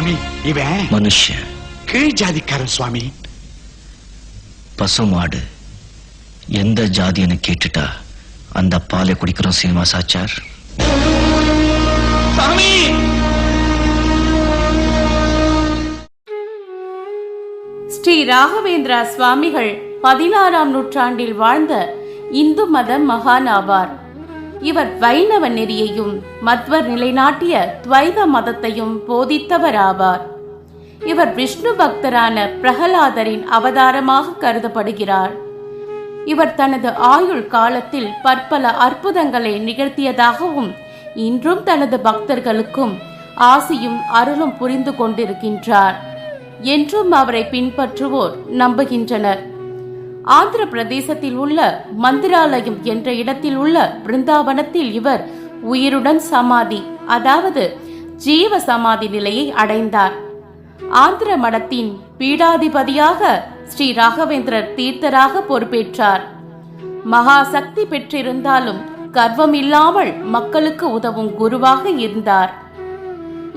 சுவாமி. இவன் மனுஷன். கீழ் ஜாதிக்காரன் சுவாமி. பசுமாடு எந்த ஜாதின்னு கேட்டுட்டா அந்த பாலை குடிக்கிறோம் சீனிவாஸ் ஆச்சார் சாமி ஸ்ரீ ராகவேந்திரா சுவாமிகள் பதினாறாம் நூற்றாண்டில் வாழ்ந்த இந்து மத மகான் ஆவார் இவர் வைணவ நெறியையும் மத்வர் நிலைநாட்டிய துவைத மதத்தையும் போதித்தவராவார். இவர் விஷ்ணு பக்தரான பிரகலாதரின் அவதாரமாக கருதப்படுகிறார். இவர் தனது ஆயுள் காலத்தில் பற்பல அற்புதங்களை நிகழ்த்தியதாகவும் இன்றும் தனது பக்தர்களுக்கும் ஆசியும் அருளும் புரிந்து கொண்டிருக்கின்றார். என்றும் அவரை பின்பற்றுவோர் நம்புகின்றனர். ஆந்திர பிரதேசத்தில் உள்ள மந்திராலயம் என்ற இடத்தில் உள்ள பிருந்தாவனத்தில் இவர் உயிருடன் சமாதி அதாவது ஜீவ சமாதி நிலையை அடைந்தார். ஆந்திர மடத்தின் பீடாதிபதியாக ஸ்ரீ ராகவேந்திரர் தீர்த்தராக பொறுப்பேற்றார். மகா சக்தி பெற்றிருந்தாலும் கர்வம் இல்லாமல் மக்களுக்கு உதவும் குருவாக இருந்தார்.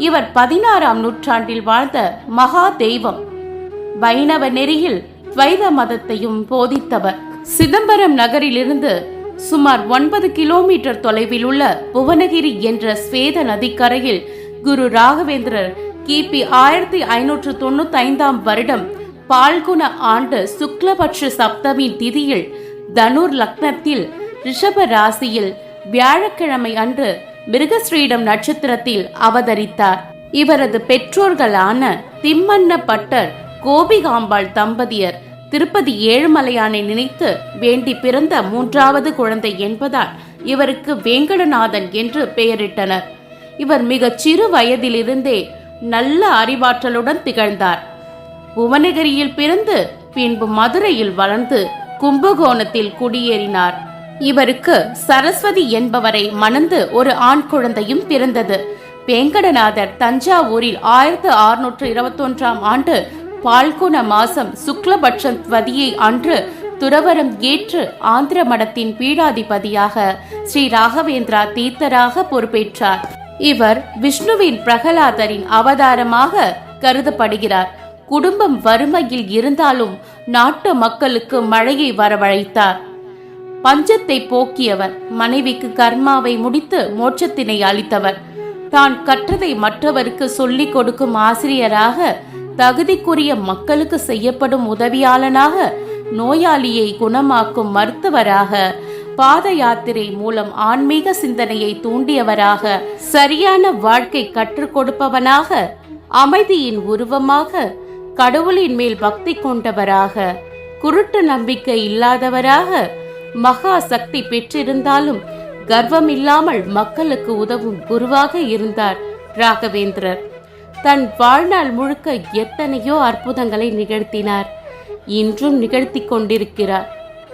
இவர் பதினாறாம் நூற்றாண்டில் வாழ்ந்த மகா தெய்வம் வைணவ நெறியில் துவைத மதத்தையும் போதித்தவர். சிதம்பரம் நகரிலிருந்து சுமார் ஒன்பது கிலோமீட்டர் தொலைவில் உள்ள புவனகிரி என்ற ஸ்வேத நதிக்கரையில் குரு ராகவேந்திரர் கிபி ஆயிரத்தி ஐநூற்று தொண்ணூத்தி ஐந்தாம் வருடம் பால்குண ஆண்டு சுக்லபட்ச சப்தமி திதியில் தனுர் லக்னத்தில் ரிஷப ராசியில் வியாழக்கிழமை அன்று மிருகஸ்ரீடம் நட்சத்திரத்தில் அவதரித்தார். இவரது பெற்றோர்களான திம்மன்ன பட்டர் கோபிகாம்பாள் தம்பதியர் திருப்பதி ஏழுமலையானை நினைத்து வேண்டி பிறந்த மூன்றாவது குழந்தை என்பதால் இவருக்கு வேங்கடநாதன் என்று பெயரிட்டனர். இவர் மிகச் சிறு வயதிலிருந்தே நல்ல அறிவாற்றலுடன் திகழ்ந்தார். புவனகிரியில் பிறந்து பின்பு மதுரையில் வளர்ந்து கும்பகோணத்தில் குடியேறினார். இவருக்கு சரஸ்வதி என்பவரை மணந்து ஒரு ஆண் குழந்தையும் பிறந்தது. வேங்கடநாதர் தஞ்சாவூரில் ஆயிரத்து அறுநூற்று இருபத்தொன்றாம் ஆண்டு பால்குண மாசம் சுக்லபட்சம் துவதியை அன்று துறவரம் ஏற்று ஆந்திர மடத்தின் பீடாதிபதியாக ஸ்ரீ ராகவேந்திரா தீர்த்தராக பொறுப்பேற்றார். இவர் விஷ்ணுவின் பிரகலாதரின் அவதாரமாக கருதப்படுகிறார். குடும்பம் வறுமையில் இருந்தாலும் நாட்டு மக்களுக்கு மழையை வரவழைத்தார். பஞ்சத்தை போக்கியவர் மனைவிக்கு கர்மாவை முடித்து மோட்சத்தினை அளித்தவர். தான் கற்றதை மற்றவருக்கு சொல்லிக் கொடுக்கும் ஆசிரியராக தகுதிக்குரிய மக்களுக்கு செய்யப்படும் உதவியாளனாக நோயாளியை குணமாக்கும் மருத்துவராக பாத யாத்திரை மூலம் ஆன்மீக சிந்தனையை தூண்டியவராக சரியான வாழ்க்கை கற்றுக் கொடுப்பவனாக அமைதியின் உருவமாக கடவுளின் மேல் பக்தி கொண்டவராக குருட்டு நம்பிக்கை இல்லாதவராக மகா சக்தி பெற்றிருந்தாலும் கர்வம் இல்லாமல் மக்களுக்கு உதவும் குருவாக இருந்தார் ராகவேந்திரர். தன் வாழ்நாள் முழுக்க எத்தனையோ அற்புதங்களை நிகழ்த்தினார். இன்றும் நிகழ்த்தி கொண்டிருக்கிறார்.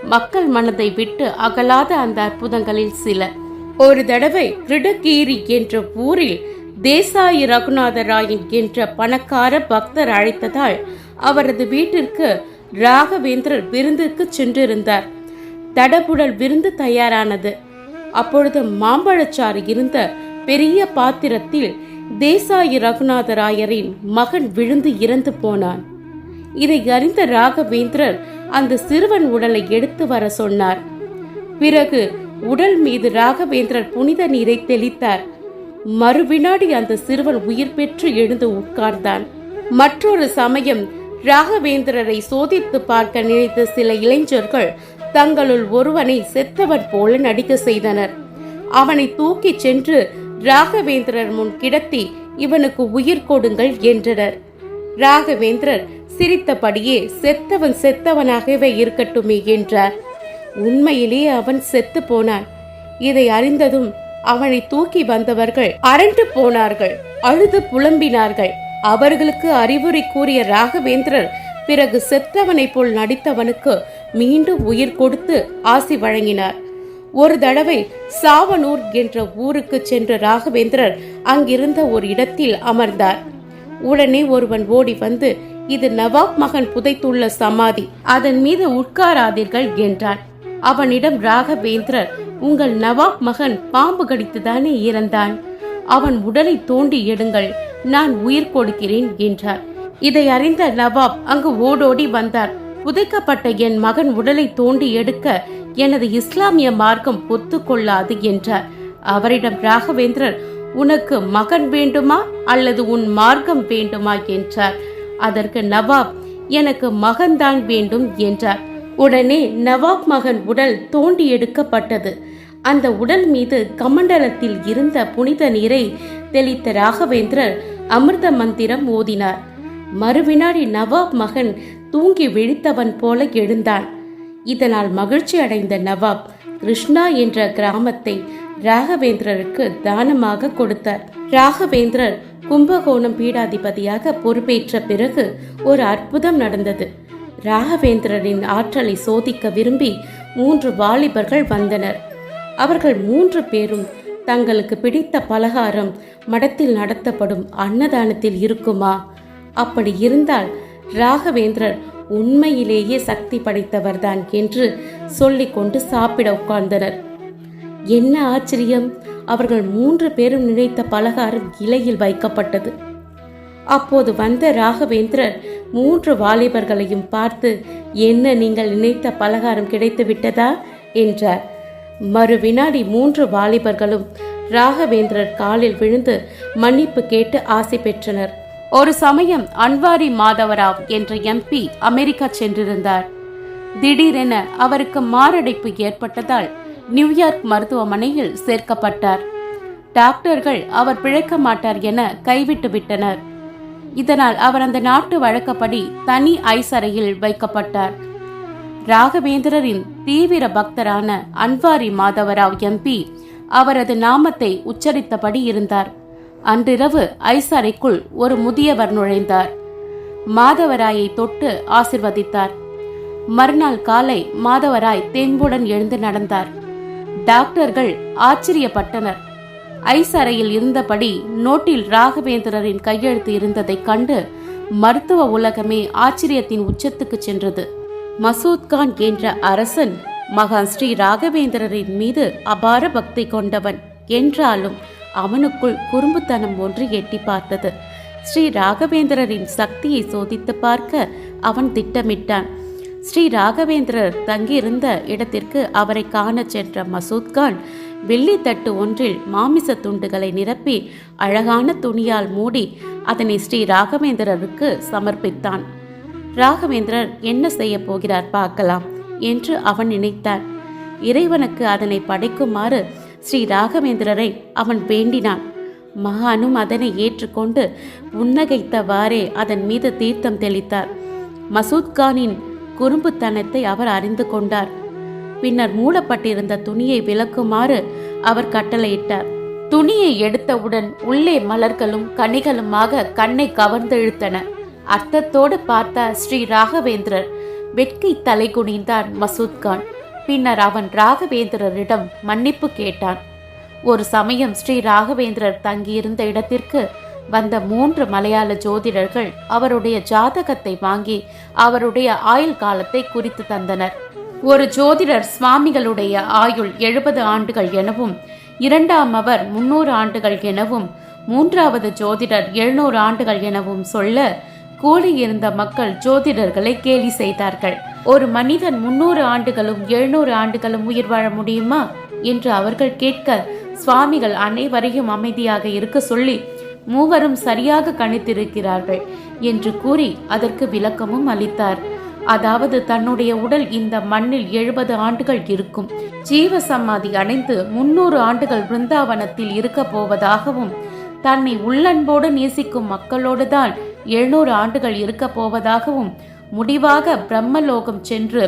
மக்கள் மனதை விட்டு அகலாத அந்த அற்புதங்களில் சில. ஒரு தடவை கிருடகீரி என்ற ஊரில் தேசாயி ரகுநாத ராயன் என்ற பணக்கார பக்தர் அழைத்ததால் அவரது வீட்டிற்கு ராகவேந்திரர் விருந்துக்கு சென்றிருந்தார். தடபுடல் விருந்து தயாரானது. அப்பொழுது மாம்பழச்சாறு இருந்த பெரிய பாத்திரத்தில் தேசாயி ரகுநாதராயரின் மகன் விழுந்து இறந்து போனான். இதை அறிந்த ராகவேந்திரர் அந்த சிறுவன் உடலை எடுத்து வர சொன்னார். பிறகு உடல் மீது ராகவேந்திரர் புனித நீரை தெளித்தார். மறுவினாடி அந்த சிறுவன் உயிர் பெற்று எழுந்து உட்கார்ந்தான். மற்றொரு சமயம் ராகவேந்திரரை சோதித்து பார்க்க நினைத்த சில இளைஞர்கள் தங்களுள் ஒருவனை செத்தவன் போல நடிக்க செய்தனர். அவனை தூக்கிச் சென்று ராகவேந்திரர் முன் கிடத்தி இவனுக்கு உயிர் கொடுங்கள் என்றனர். ராகவேந்திரர் சிரித்தபடியே செத்தவன் செத்தவனாகவே இருக்கட்டுமே என்றார். உண்மையிலே அவன் செத்து போனான். இதை அறிந்ததும் அவனை தூக்கி வந்தவர்கள் அரண்டு போனார்கள் அழுது புலம்பினார்கள். அவர்களுக்கு அறிவுரை கூறிய ராகவேந்திரர் பிறகு செத்தவனைப் போல் நடித்தவனுக்கு மீண்டும் உயிர் கொடுத்து ஆசி வழங்கினார். ஒரு தடவை சாவனூர் என்ற ஊருக்கு சென்ற ராகவேந்திரர் அங்கிருந்த ஒரு இடத்தில் அமர்ந்தார். உடனே ஒருவன் ஓடி வந்து இது நவாப் மகன் புதைத்துள்ள சமாதி அதன் மீது உட்காராதீர்கள் என்றான். அவனிடம் ராகவேந்திரர் உங்கள் நவாப் மகன் பாம்பு கடித்துதானே இறந்தான். அவன் உடலை தோண்டி எடுங்கள் நான் உயிர் கொடுக்கிறேன் என்றார். இதை அறிந்த நவாப் அங்கு ஓடோடி வந்தார். புதைக்கப்பட்ட என் மகன் உடலை தோண்டி எடுக்க எனது இஸ்லாமிய மார்க்கம் ஒத்துக்கொள்ளாது என்றார். அவரிடம் ராகவேந்திரர் உனக்கு மகன் வேண்டுமா அல்லது உன் மார்க்கம் வேண்டுமா? என்றார். அதற்கு நவாப் எனக்கு மகன்தான் வேண்டும் என்றார். உடனே நவாப் மகன் உடல் தோண்டி எடுக்கப்பட்டது. அந்த உடல் மீது கமண்டலத்தில் இருந்த புனித நீரை தெளித்த ராகவேந்திரர் அமிர்த மந்திரம் ஓதினார். மறுவினாடி நவாப் மகன் தூங்கி விழித்தவன் போல எழுந்தான் இதனால் மகிழ்ச்சி அடைந்த நவாப் கிருஷ்ணா என்ற கிராமத்தை ராகவேந்திரருக்கு தானமாக கொடுத்தார். ராகவேந்திரர் கும்பகோணம் பீடாதிபதியாக பொறுப்பேற்ற பிறகு ஒரு அற்புதம் நடந்தது. ராகவேந்திரரின் ஆற்றலை சோதிக்க விரும்பி மூன்று வாலிபர்கள் வந்தனர். அவர்கள் மூன்று பேரும் தங்களுக்கு பிடித்த பலகாரம் மடத்தில் நடத்தப்படும் அன்னதானத்தில் இருக்குமா? அப்படி இருந்தால் ராகவேந்திரர் உண்மையிலேயே சக்தி படைத்தவர்தான் என்று சொல்லிக்கொண்டு சாப்பிட உட்கார்ந்தனர். என்ன ஆச்சரியம்! அவர்கள் மூன்று பேரும் நினைத்த பலகாரம் இலையில் வைக்கப்பட்டது. அப்போது வந்த ராகவேந்திரர் மூன்று வாலிபர்களையும் பார்த்து என்ன நீங்கள் நினைத்த பலகாரம் கிடைத்து விட்டதா? என்றார். மறு வினாடி மூன்று வாலிபர்களும் ராகவேந்திரர் காலில் விழுந்து மன்னிப்பு கேட்டு ஆசை பெற்றனர். ஒரு சமயம் அன்வாரி மாதவராவ் என்ற எம்பி அமெரிக்கா சென்றிருந்தார். திடீரென அவருக்கு மாரடைப்பு ஏற்பட்டதால் நியூயார்க் மருத்துவமனையில் சேர்க்கப்பட்டார். டாக்டர்கள் அவர் பிழைக்க மாட்டார் என கைவிட்டு விட்டனர். இதனால் அவர் அந்த நாட்டு வழக்கப்படி தனி ஐஸ் அறையில் வைக்கப்பட்டார். ராகவேந்திரரின் தீவிர பக்தரான அன்வாரி மாதவராவ் எம்பி அவரது நாமத்தை உச்சரித்தபடி இருந்தார். அன்றிரவு ஐஸ் அறைக்குள் ஒரு முதியவர் நுழைந்தார். மாதவராயை தொட்டு ஆசிர்வதித்தார். மறுநாள் காலை மாதவராய் தெம்புடன் எழுந்து நடந்தார். டாக்டர்கள் ஆச்சரியப்பட்டனர். ஐஸ் அறையில் இருந்தபடி நோட்டில் ராகவேந்திரரின் கையெழுத்து இருந்ததைக் கண்டு மருத்துவ உலகமே ஆச்சரியத்தின் உச்சத்துக்கு சென்றது. மசூத்கான் என்ற அரசன் மகான் ஸ்ரீ ராகவேந்திரரின் மீது அபார பக்தி கொண்டவன் என்றாலும் அவனுக்குள் குறும்புத்தனம் ஒன்று எட்டி பார்த்தது. ஸ்ரீ ராகவேந்திரரின் சக்தியை சோதித்து பார்க்க அவன் திட்டமிட்டான். ஸ்ரீ ராகவேந்திரர் தங்கியிருந்த இடத்திற்கு அவரை காணச் சென்ற மசூத்கான் வெள்ளி வெள்ளித்தட்டு ஒன்றில் மாமிச துண்டுகளை நிரப்பி அழகான துணியால் மூடி அதனை ஸ்ரீ ராகவேந்திரருக்கு சமர்ப்பித்தான். ராகவேந்திரர் என்ன செய்ய போகிறார் பார்க்கலாம் என்று அவன் நினைத்தான். இறைவனுக்கு அதனை படைக்குமாறு ஸ்ரீ ராகவேந்திரரை அவன் வேண்டினான். மகானும் அதனை ஏற்றுக்கொண்டு உன்னகைத்தவாறே அதன் மீது தீர்த்தம் தெளித்தார். மசூத் கானின் குறும்புத்தனத்தை அவர் அறிந்து கொண்டார். பின்னர் மூடப்பட்டிருந்த துணியை விலக்குமாறு அவர் கட்டளையிட்டார். துணியை எடுத்தவுடன் உள்ளே மலர்களும் கனிகளுமாக கண்ணை கவர்ந்து இழுத்தன அர்த்தத்தோடு பார்த்த ஸ்ரீ ராகவேந்திரர் வெட்கை தலை குனிந்தார் மசூத்கான் பின்னர் அவன் ராகவேந்திரரிடம் மன்னிப்பு கேட்டான். ஒரு சமயம் ஸ்ரீ ராகவேந்திரர் தங்கியிருந்த இடத்திற்கு வந்த மூன்று மலையாள ஜோதிடர்கள் அவருடைய ஜாதகத்தை வாங்கி அவருடைய ஆயுள் காலத்தை குறித்து தந்தனர். ஒரு ஜோதிடர் சுவாமிகளுடைய ஆயுள் எழுபது ஆண்டுகள் எனவும் இரண்டாம் அவர் முன்னூறு ஆண்டுகள் எனவும் மூன்றாவது ஜோதிடர் எழுநூறு ஆண்டுகள் எனவும் சொல்ல கூடியிருந்த மக்கள் ஜோதிடர்களை கேலி செய்தார்கள். ஒரு மனிதன் முன்னூறு ஆண்டுகளும் எழுநூறு ஆண்டுகளும் உயிர் வாழ முடியுமா? என்று அவர்கள் கேட்க சுவாமிகள் அனைவரையும் அமைதியாக இருக்க சொல்லி மூவரும் சரியாக கணித்திருக்கிறார்கள் என்று கூறி அதற்கு விளக்கமும் அளித்தார். அதாவது தன்னுடைய உடல் இந்த மண்ணில் எழுபது ஆண்டுகள் இருக்கும். ஜீவ சமாதி அடைந்து முன்னூறு ஆண்டுகள் பிருந்தாவனத்தில் இருக்க போவதாகவும் தன்னை உள்ளன்போடு நேசிக்கும் மக்களோடு தான் எழுநூறு ஆண்டுகள் இருக்க போவதாகவும் முடிவாக பிரம்மலோகம் சென்று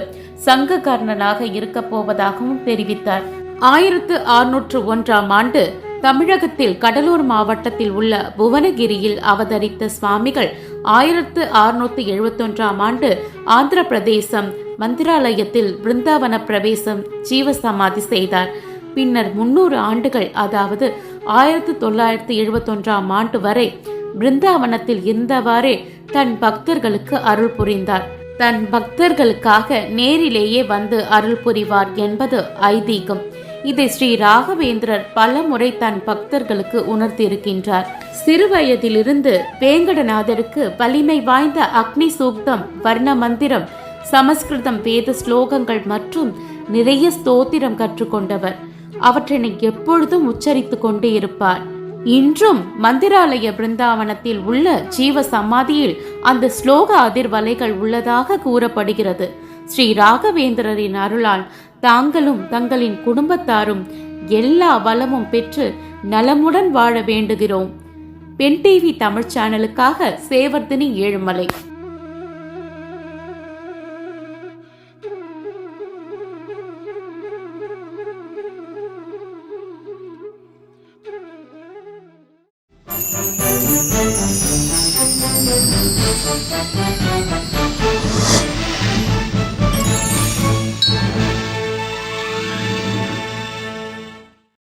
சங்ககர்ணனாக இருக்கப் போவதாகவும் தெரிவித்தார். ஆயிரத்து அறுநூற்று ஒன்றாம் ஆண்டு தமிழகத்தில் கடலூர் மாவட்டத்தில் உள்ள புவனகிரியில் அவதரித்த சுவாமிகள் ஆயிரத்து அறுநூத்தி எழுபத்தொன்றாம் ஆண்டு ஆந்திர பிரதேசம் மந்திராலயத்தில் பிருந்தாவன பிரவேசம் ஜீவசமாதி செய்தார். பின்னர் முன்னூறு ஆண்டுகள் அதாவது ஆயிரத்து தொள்ளாயிரத்து எழுபத்தொன்றாம் ஆண்டு வரை பிருந்தாவனத்தில் இருந்தவாறே தன் பக்தர்களுக்கு அருள் புரிந்தார். தன் பக்தர்களுக்காக நேரிலேயே வந்து அருள் புரிவார் என்பது ஐதீகம். இதை ஸ்ரீ ராகவேந்திரர் பல முறை தன் பக்தர்களுக்கு உணர்த்தியிருக்கின்றார். சிறுவயதிலிருந்து வேங்கடநாதருக்கு வலிமை வாய்ந்த அக்னி சூக்தம் வர்ண மந்திரம் சமஸ்கிருதம் வேத ஸ்லோகங்கள் மற்றும் நிறைய ஸ்தோத்திரம் கற்றுக்கொண்டவர். அவற்றினை எப்பொழுதும் உச்சரித்து கொண்டே இருப்பார். இன்றும் மந்திராலய பிருந்தாவனத்தில் உள்ள ஜீவ சமாதியில் அந்த ஸ்லோக அதிர்வலைகள் உள்ளதாக கூறப்படுகிறது. ஸ்ரீ ராகவேந்திரரின் அருளால் தாங்களும் தங்களின் குடும்பத்தாரும் எல்லா வளமும் பெற்று நலமுடன் வாழ வேண்டுகிறோம். பென் டிவி தமிழ் சேனலுக்காக சேவர்தினி ஏழுமலை.